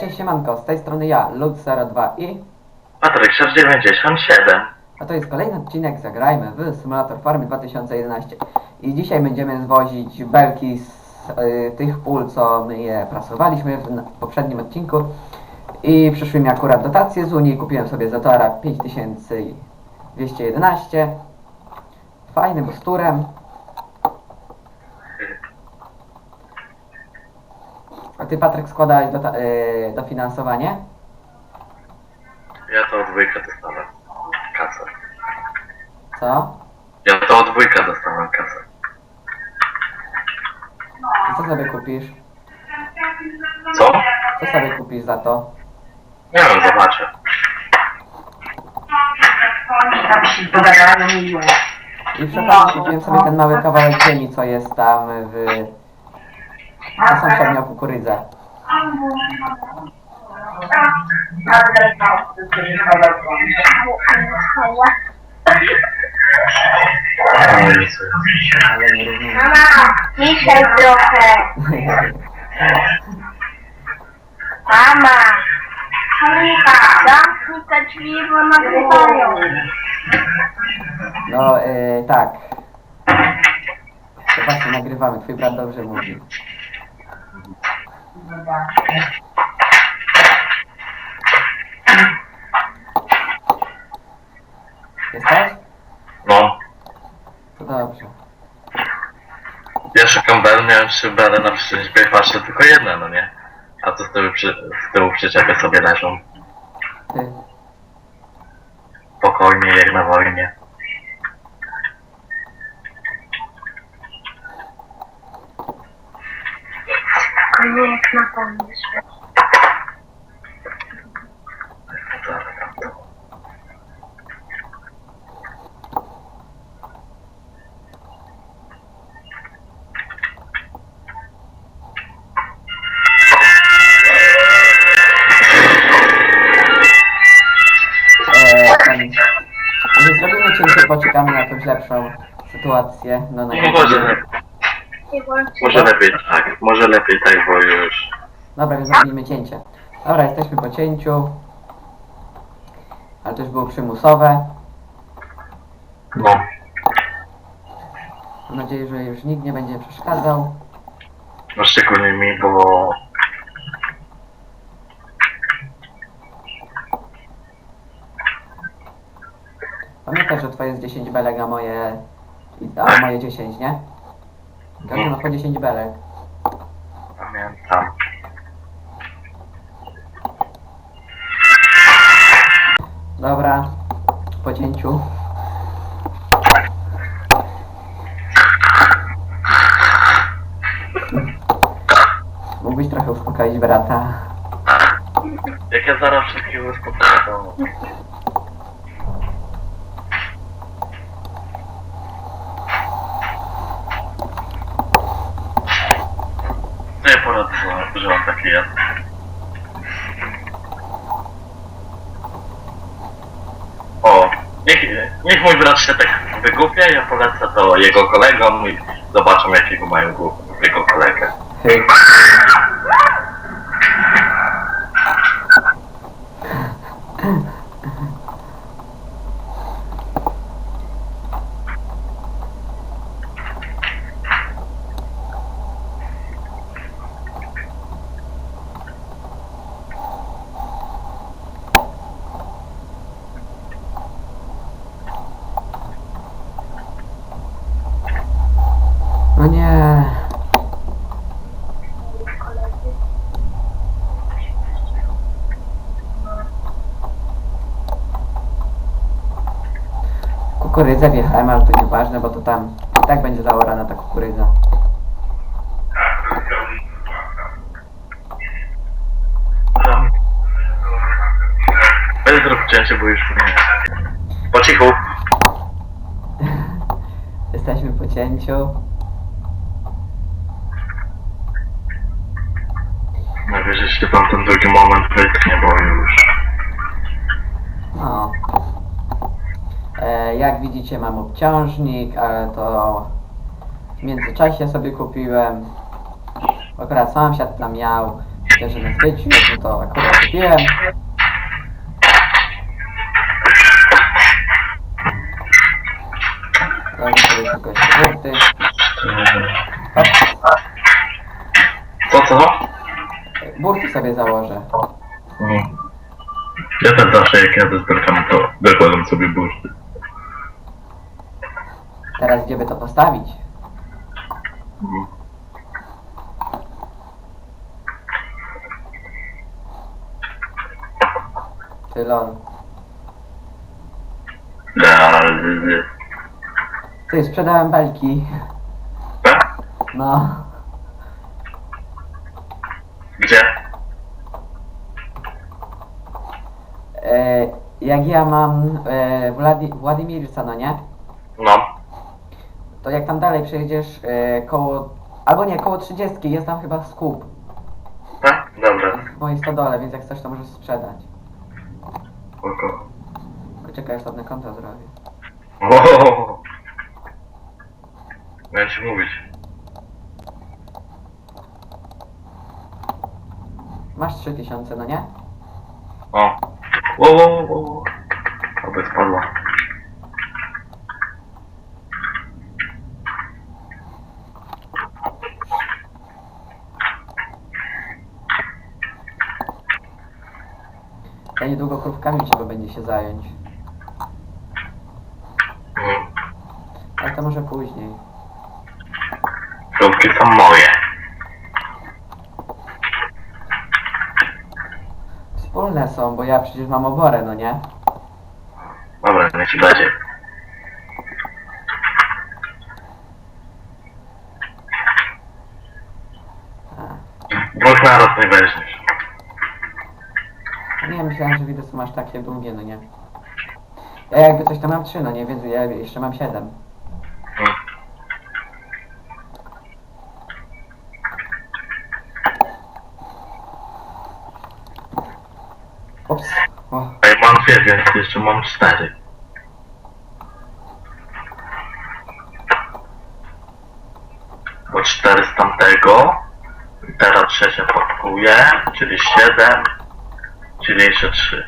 cześć siemanko, z tej strony ja, Lud02 i... Patryk 697. A to jest kolejny odcinek Zagrajmy w Simulator Farmy 2011 I dzisiaj będziemy zwozić belki z y, tych pól, co my je prasowaliśmy w, w poprzednim odcinku. I przyszły mi akurat dotacje z Unii, kupiłem sobie Zatora 5211 Fajnym bosturem A ty Patryk składałeś dota- y, dofinansowanie? Ja to od dwójka dostałem kasę. Co? Ja to od dwójka dostałem kasę. I co sobie kupisz? Co? Co sobie kupisz za to? Nie wiem, zobaczę. Tam się i okazji kupiłem sobie ten mały kawałek ziemi, co jest tam w... na sąsiednią kukurydzę. O Jezu. Ale nie rozumiem. Mama, ciszej trochę. Mama. Halinka. Zamknij te drzwi, bo nagrywają. No, yy, tak. To właśnie nagrywamy, twój brat dobrze mówi. Jesteś? No. To dobrze. Ja szukam bel, miałem trzy bele na przyczepie patrzę tylko jedne, no nie? A to z tyłu, przy, z tyłu przyczepy sobie leżą. Ty. Spokojnie, jak na wojnie. Nie jak na pomysł. Co tam to? E, ten... Nie zrobimy cięcie, poczekamy na jakąś lepszą sytuację. No, na może lepiej, Nie może lepiej tak, może lepiej tak, bo już... Dobra, więc zrobimy cięcie. Dobra, jesteśmy po cięciu. Ale to już było przymusowe. No. Mam nadzieję, że już nikt nie będzie przeszkadzał. No szczególnie mi, bo... Pamiętaj, że twoje jest 10 belek, a moje... A moje 10, nie? Każdy ma po 10 belek. Pamiętam. Dobra, po cięciu. Mógłbyś trochę uspokoić brata. Jak ja zaraz wszystkich uspokoję, to... Co ja poradzę, że- że on taki jest? O, niech, niech mój brat się tak wygłupia, ja polecę to jego kolegom i zobaczą jakiego mają jego kolegę. Hej. No nie. Kukurydzę wjechałem, ale to nieważne, bo to tam i tak będzie zaorana ta kukurydza. Bez zrób cięcie, bo już nie. Po cichu. Jesteśmy po cięciu. Najwyżej się tam ten drugi moment wytknie, bo już. No. E, jak widzicie mam obciążnik, ale to w międzyczasie sobie kupiłem. Akurat sąsiad tam miał. Cieszę na zbyciu, bo to akurat kupiłem. Tylko jeszcze burty. Co, co? Burty sobie założę. Ja też zawsze jak jadę z belkami, to zakładam sobie burty. Teraz gdzie by to postawić? Mhm. Ty lol. Da, Ty, sprzedałem belki. No. Gdzie? E, jak ja mam e, Władi Władimirca, no nie? No. To jak tam dalej przejdziesz e, koło... Albo nie, koło 30 jest tam chyba skup Tak? Dobra. w mojej stodole, więc jak chcesz to możesz sprzedać. Spoko. Tylko Czekaj, aż na konto zrobię. Ohohoho. Miałem ci mówić. Masz 3000, no nie? O. Wo, wo, wo, wo, wo. Oby spadła. Ja niedługo krówkami trzeba będzie się zająć. Mhm. Ale to może później. Krówki są moje. Wspólne są, bo ja przecież mam oborę, no nie? Dobra, niech ci będzie. Dwóch naraz nie weźmiesz. Myślałem, że widzę, masz takie długie, no nie? Ja jakby coś to mam trzy, no nie? Więc ja jeszcze mam siedem. Ups. O, A ja mam dwie, więc jeszcze mam cztery. Bo cztery z tamtego. Teraz trzecia pakuje, czyli siedem. Czyli jeszcze trzy.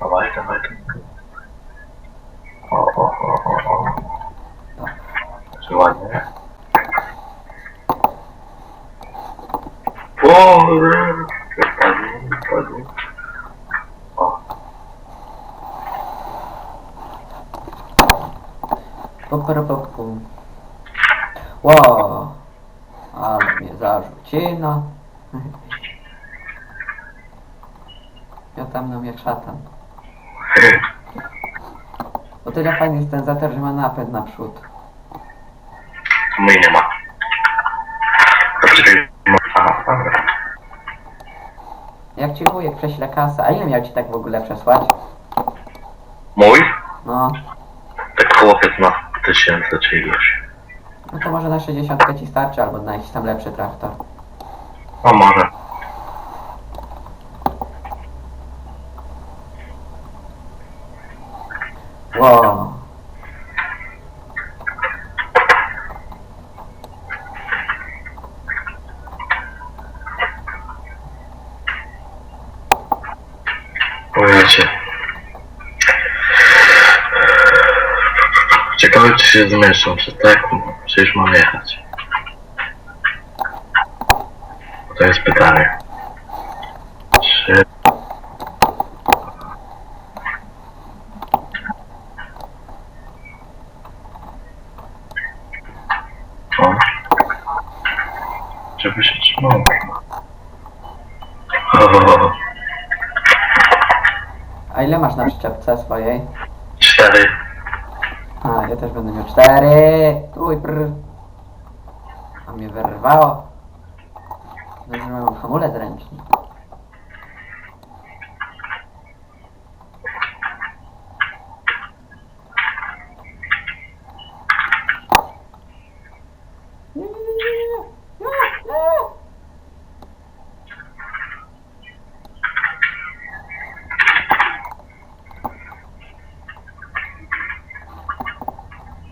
Dawaj, dawaj. dawaj. O, o, o, o, o. Czy ładnie? O, padł, padł. O, Poperopopu. Ło! Ale mnie zarzucino. Ja tam no jak szatan. O tyle fajny jest ten zator, że ma napęd naprzód. mój nie ma. Poczekaj, aha, dobra. Jak ci wujek prześle kasę, a ile miał ci tak w ogóle przesłać? Mój? No, Tak koło 15 tysięcy czy ilość. no to może na 60 ci starczy, albo na jakiś tam lepszy traktor. Może. Ło! Powiecie. Ciekawe czy się zmieszczą, czy tak, już mam jechać. To jest pytanie. Czy... O. Żeby się trzymało. O, A ile masz na przyczepce swojej? cztery. A, ja też będę miał cztery. Uj, prr. A mnie wyrwało. Dobrze, że mam hamulec ręczny. Nie, nie, nie, nie, nie. Nie, nie.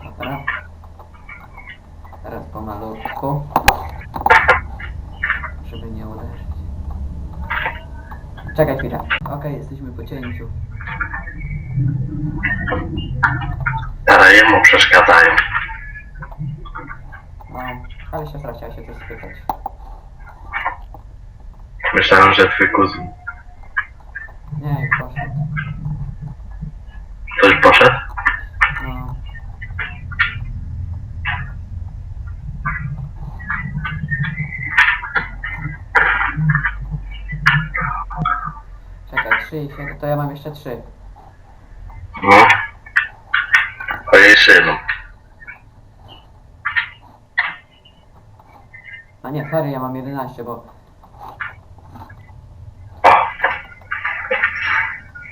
Dobra. Teraz pomogę. O. Żeby nie uderzyć. Czekaj chwilę. Okej, jesteśmy po cięciu. Ale jemu przeszkadzają. No, ale siostra chciała się coś spytać. Myślałem, że twój kuzyn. Nie, poszedł. Ktoś poszedł? No. Czekaj, trzy i siedem, to ja mam jeszcze trzy. No. O jej synu. A nie, sorry, ja mam 11, bo...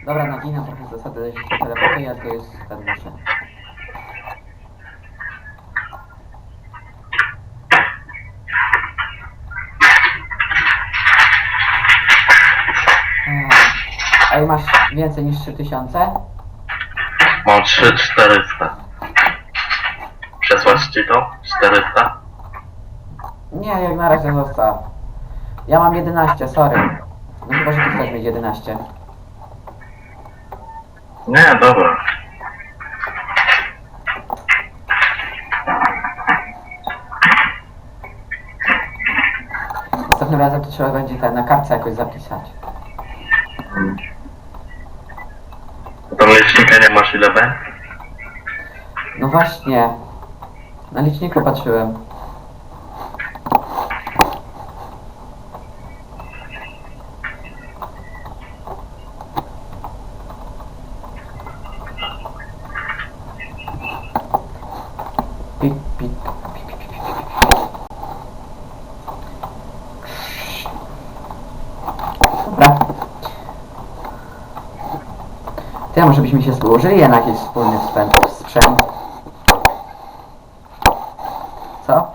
Dobra, naginam trochę zasady, że się teleportuję, a to jest ten muszę. Ej, masz więcej niż 3000? mam 3400. Przesłać ci to? 400? Nie, jak na razie zostaw. Ja mam 11, sorry. No chyba, że ty chcesz mieć 11. Nie, dobra. Następnym razem to trzeba będzie ten, na kartce jakoś zapisać. Tam No właśnie. Na liczniku patrzyłem. Ja może byśmy się złożyli na jakiś wspólny sprzęt. sprzęt. Co?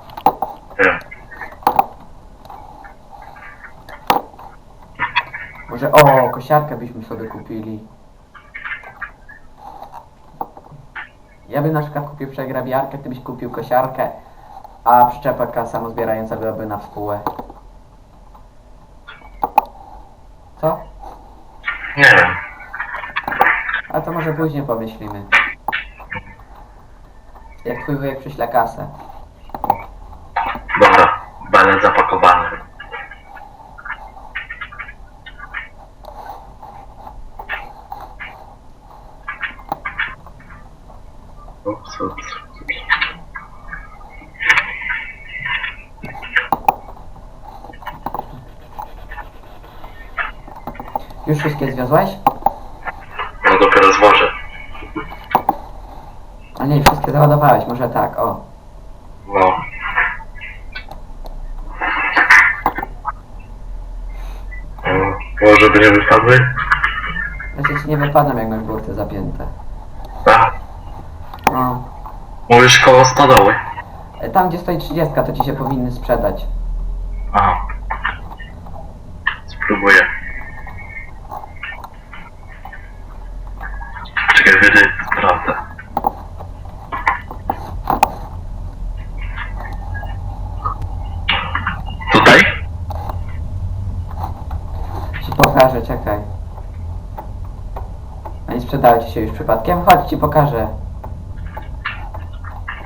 Może o, kosiarkę byśmy sobie kupili. Ja bym na przykład kupił przegrabiarkę, ty byś kupił kosiarkę, a przyczepka samozbierająca byłaby na współę. Co? Nie wiem. A to może później pomyślimy. Jak twój wujek przyśle kasę. Dobra, będę zapakowany. Ups, ups. Już wszystkie zwiozłeś? No dopiero zwożę. A wszystkie załadowałeś, może tak, o. No. Mm, Było, żeby nie wypadły? Znaczy ci nie wypadną jak masz burty zapięte. Tak. No. Mówisz koło stodoły. E, Tam gdzie stoi 30 to ci się powinny sprzedać. Aha. Spróbuję. Czekaj, wyjdę i sprawdzę. Tutaj? Ci pokażę, czekaj. A nie sprzedały ci się już przypadkiem? Chodź, ci pokażę.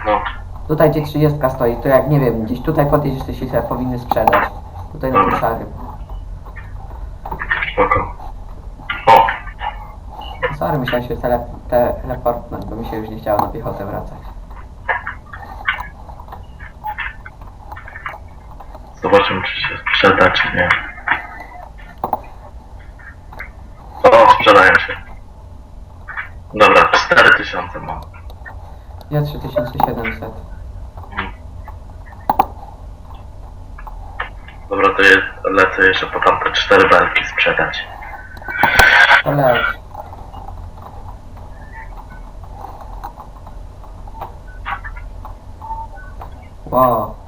No. Tutaj gdzie 30 stoi, to jak nie wiem, gdzieś tutaj podjedziesz, to się powinny sprzedać. Tutaj na tym szarym. Spoko. O! Sorry, myślałem się tele, teleportnąć, bo mi się już nie chciało na piechotę wracać. Zobaczymy, czy się sprzeda, czy nie. O, sprzedają się. Dobra, 4000 mam. Ja 3700. Dobra, to jest, lecę jeszcze po tamte cztery belki sprzedać. To leć. Wow.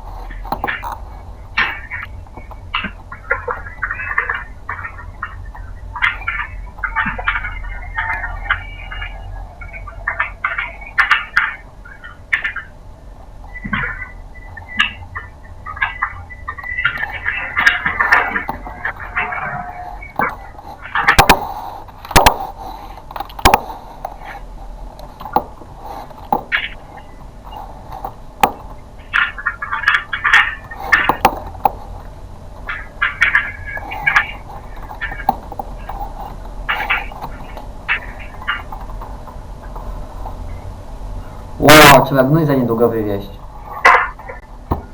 O, trzeba gnój za niedługo wywieźć.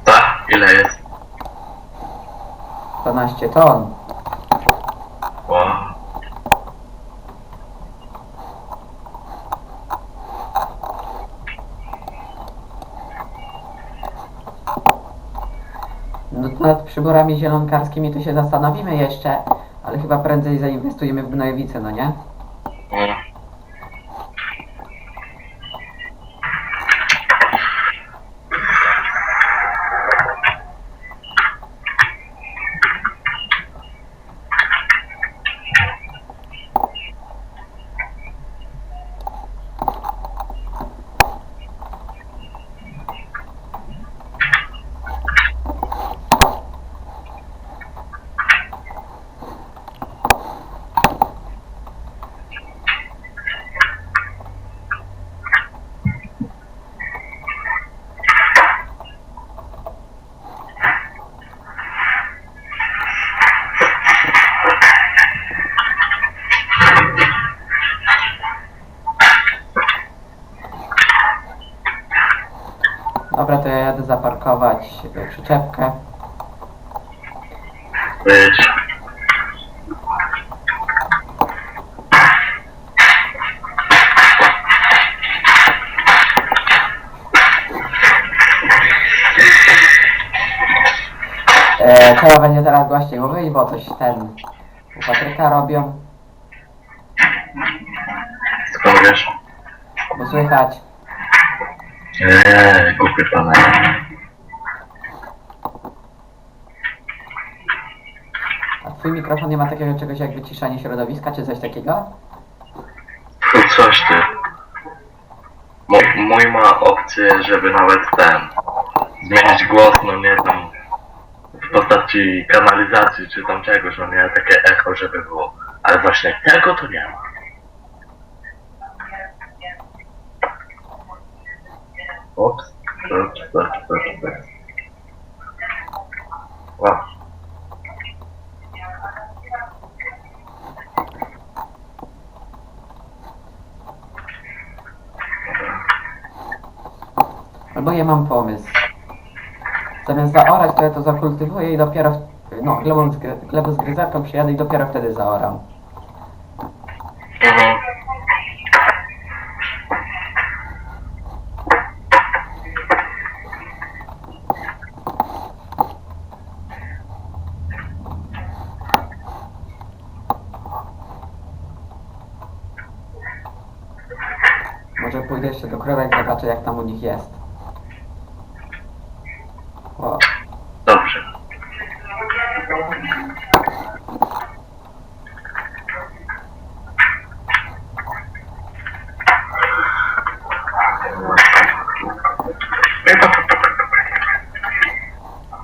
Tak? Ile jest? 12 ton. Wow. No to nad przyborami zielonkarskimi to się zastanowimy jeszcze, ale chyba prędzej zainwestujemy w gnojowice, no nie? Mm. Dobra, to ja jadę zaparkować e, przyczepkę. Być. E, trzeba będzie teraz głośniej mówić, bo coś ten u Patryka robią, Skąd wiesz? bo słychać. Eee, głupie pana. Mikrofon nie ma takiego czegoś jak wyciszanie środowiska, czy coś takiego? Coś ty. Mo- mój ma opcję, żeby nawet ten zmienić głos, no nie tam w postaci kanalizacji czy tam czegoś, no nie takie echo, żeby było. Ale właśnie tego to nie ma. Ups, ups, ups, ups. Wow. Albo ja mam pomysł. Zamiast zaorać, to ja to zakultywuję i dopiero, w, no, glebą, zgry- glebą zgryzarką przyjadę i dopiero wtedy zaoram. Może pójdę jeszcze do krowek, zobaczę jak tam u nich jest. O, Dobrze.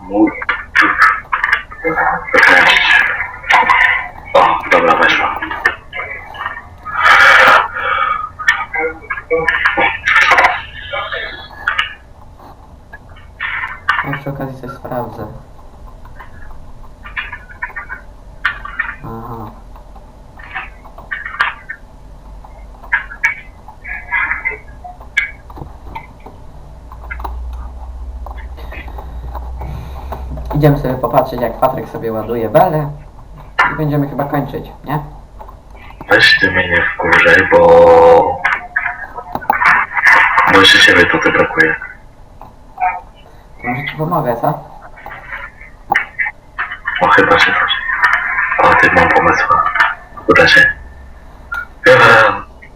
Mój. Cześć. O, dobra, weszła. ja przy okazji coś sprawdzę. Aha. Idziemy sobie popatrzeć jak Patryk sobie ładuje belę i będziemy chyba kończyć, nie? Weź ty mnie nie wkurzaj, bo... Bo jeszcze ciebie tutaj brakuje. To może ci pomogę, co? O, chyba się coś. O, ty mam pomysł. Uda się.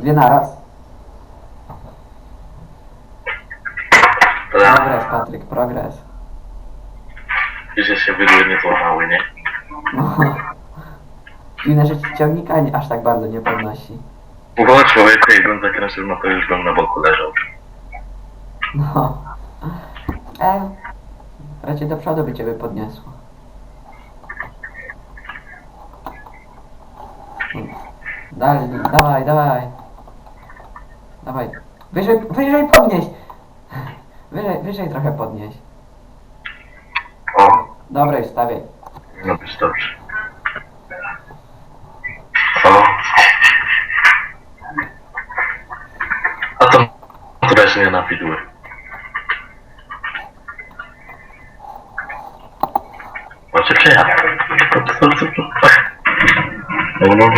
Dwie naraz. Wydły nie złamały, nie? Dziwne, że ci ciągnika nie- aż tak bardzo nie podnosi. Bo człowieku, jakbym zakręcił, no to już bym na boku leżał. No. E, raczej do przodu by ciebie podniosło. Dalej, dawaj, dawaj. Dawaj. Wyżej, wyżej podnieś. Wyżej, wyżej trochę podnieś. Dobrej, stawiaj. Dobry, no, starszy. Halo? A to któraś na widły. Znaczy, czy ja? No, no. To,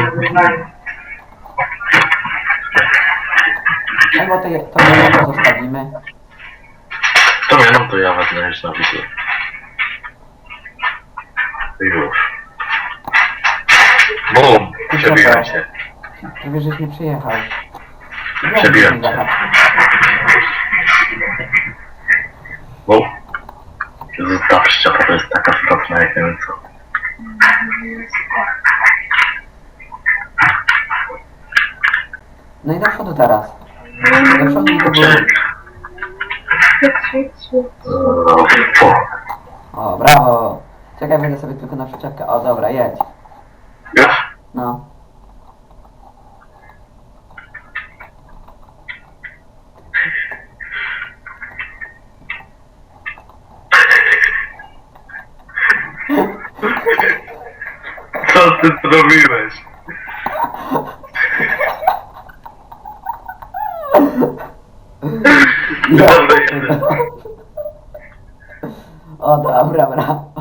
to, to, to zostawimy. To nie, no to ja was na widły. Już. Bum! Przebiłem się. Prawie żeś nie przyjechał. Przebiłem Ja cię. nie Bum! Przyczepa to jest taka straszna, jak nie wiem co. No i do przodu teraz. Do przodu i do góry. O, brawo. Czekaj, wejdę sobie tylko na przyczepkę. O, dobra, jedź. Już? No. Co ty zrobiłeś? Dobra. O, dobra, brawo.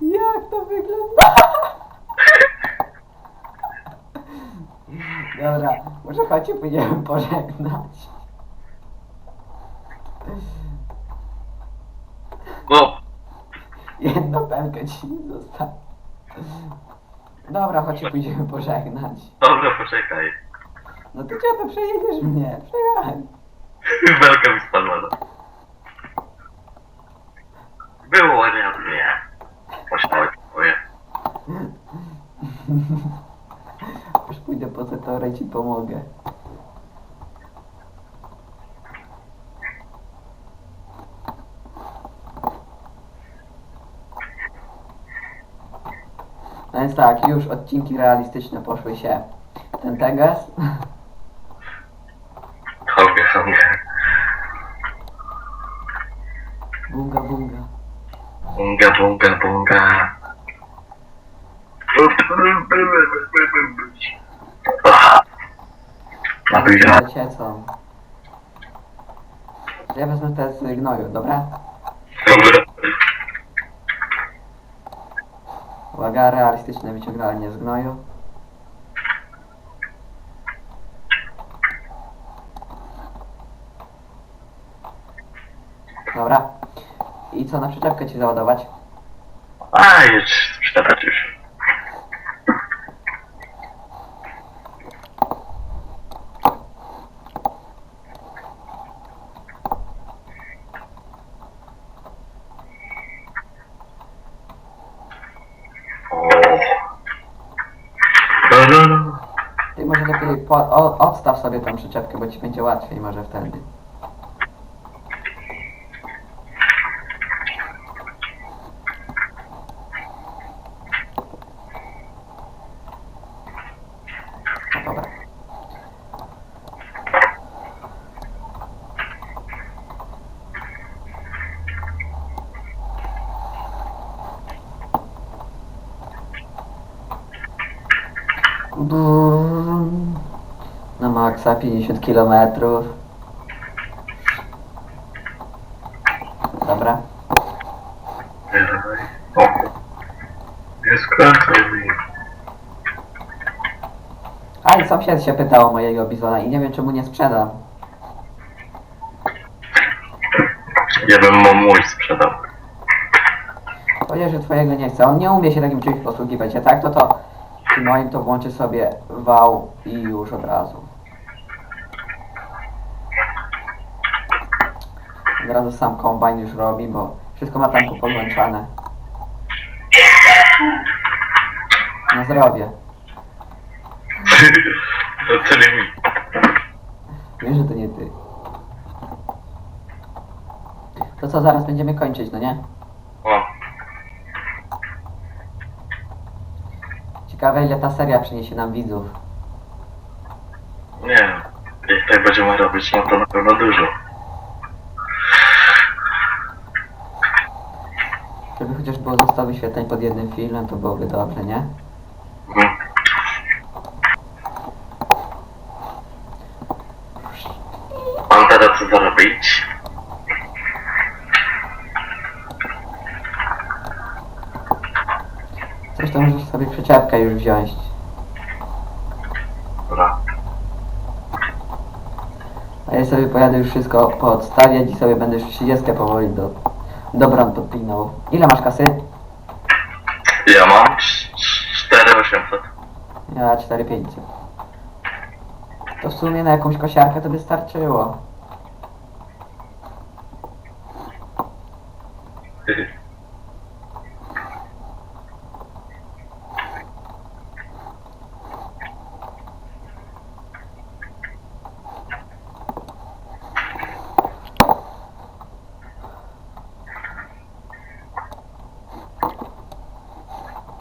Jak to wygląda? Dobra, może chodźcie, pójdziemy pożegnać. No, Jedną pelkę ci zostało. Dobra, chodźcie, pójdziemy pożegnać. dobra, poczekaj. No to gdzie to przejedziesz mnie? Przejechaj. Belka mi spadła. no. Było ładnie od mnie. Posiadać twoje. Już pójdę po Zetorę i ci pomogę. Więc tak, już odcinki realistyczne poszły się. Ten teges. Hongę, hongę. Bunga, bunga. Bunga, bunga, bunga. Ah. Nabijam. Ciecą. Ja wezmę te z gnoju? Dobra. Uwaga, realistyczne wyciąganie z gnoju. Dobra. I co, na przyczepkę ci załadować? A, już sprzedawać już. O. No, no, no. Ty może lepiej po, o, odstaw sobie tą przyczepkę, bo ci będzie łatwiej może wtedy. No dobra. Bum. Na maksa 50 km. Dobra. O. Nie skręcaj mi. A i sąsiad się pytał o mojego bizona i nie wiem czemu nie sprzedam. Ja bym mu mój sprzedał. Powiedział, że twojego nie chce. On nie umie się takim czymś posługiwać. A tak to to przy moim to włączy sobie wał i już od razu. Od razu sam kombajn już robi, bo wszystko ma tam podłączane. Na zdrowie. To tyle mi. Wiesz, że to nie ty. To co, zaraz będziemy kończyć, no nie? O. Ciekawe ile ta seria przyniesie nam widzów. Nie. Jak tak będziemy robić, no to na pewno dużo. wyświetleń pod jednym filmem, to byłoby dobrze, nie? Mhm. Mam teraz co zrobić. Zresztą możesz sobie przyczepkę już wziąć. Dobra. A ja sobie pojadę już wszystko podstawiać i sobie będę już 30 powoli do, do podpinał. Ile masz kasy? Ja 4500. To w sumie na jakąś kosiarkę to by starczyło.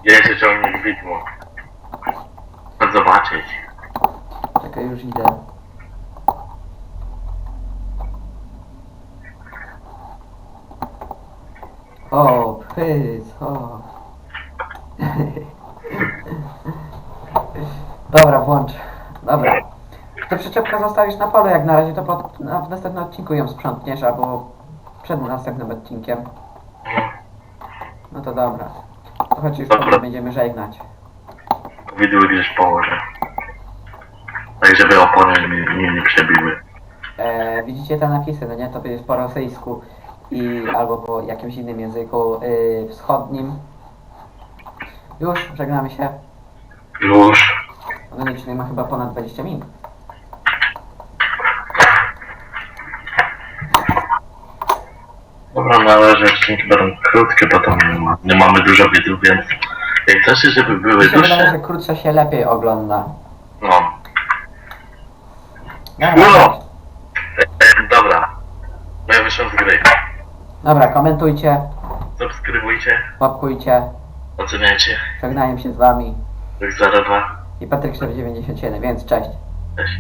Gdzie się ciągnie widmo? Chodź zobaczyć. Czekaj, już idę. O, pyc, o. Dobra, włącz. Dobra. To zostawisz na polu jak na razie, to pod, w następnym odcinku ją sprzątniesz, albo przed następnym odcinkiem. No to dobra. To chodź już Dobra. będziemy żegnać. Widły gdzieś położę. Tak, żeby opony mi nie przebiły. E, widzicie te napisy, no nie? To jest po rosyjsku i albo po jakimś innym języku y, wschodnim. Już, żegnamy się. Już. Odcinek ma chyba ponad 20 minut. Dobra, no ale że odcinki będą krótkie, bo tam nie, ma, nie mamy dużo widzów, więc jak chcecie, żeby były Mi się wydaje, dłuższe, że krótsze się lepiej ogląda. no. Dobra, No. E, dobra. No ja wyszłam z gry. dobra komentujcie, Subskrybujcie, łapkujcie. oceniajcie. Żegnają się z wami Tak 02. i Patryk 497, więc cześć. Cześć.